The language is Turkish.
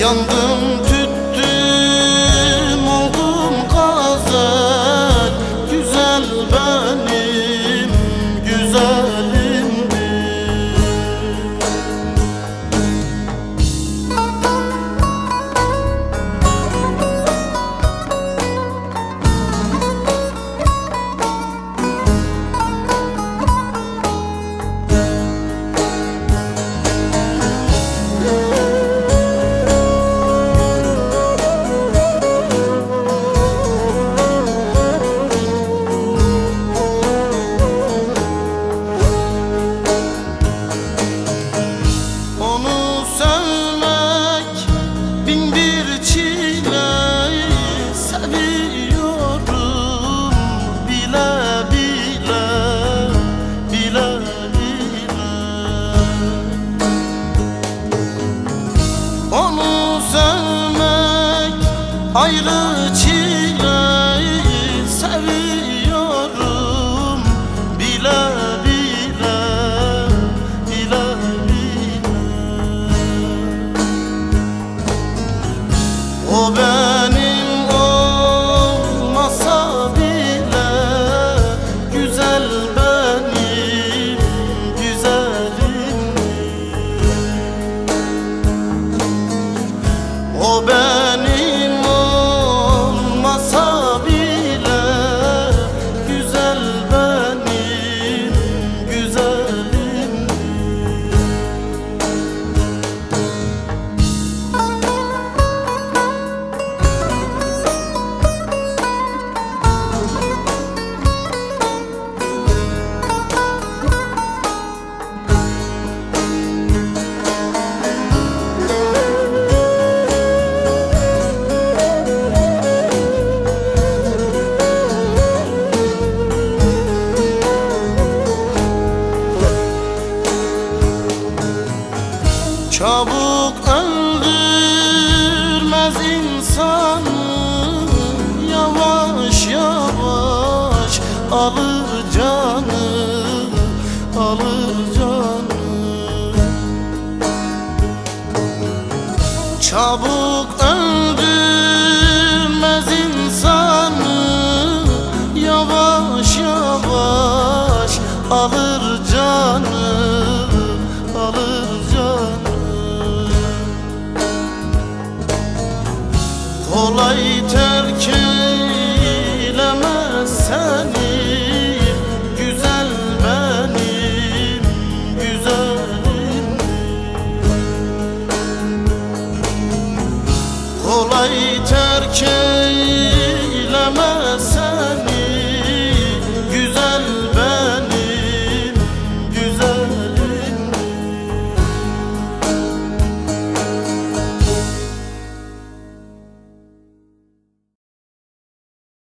Yandım tüttüm oldum gazel Güzel benim ayrı çile Çabuk öldürmez insanı Yavaş yavaş alır canı Alır canı. Çabuk öldürmez insanı Yavaş yavaş alır terk eylemezsen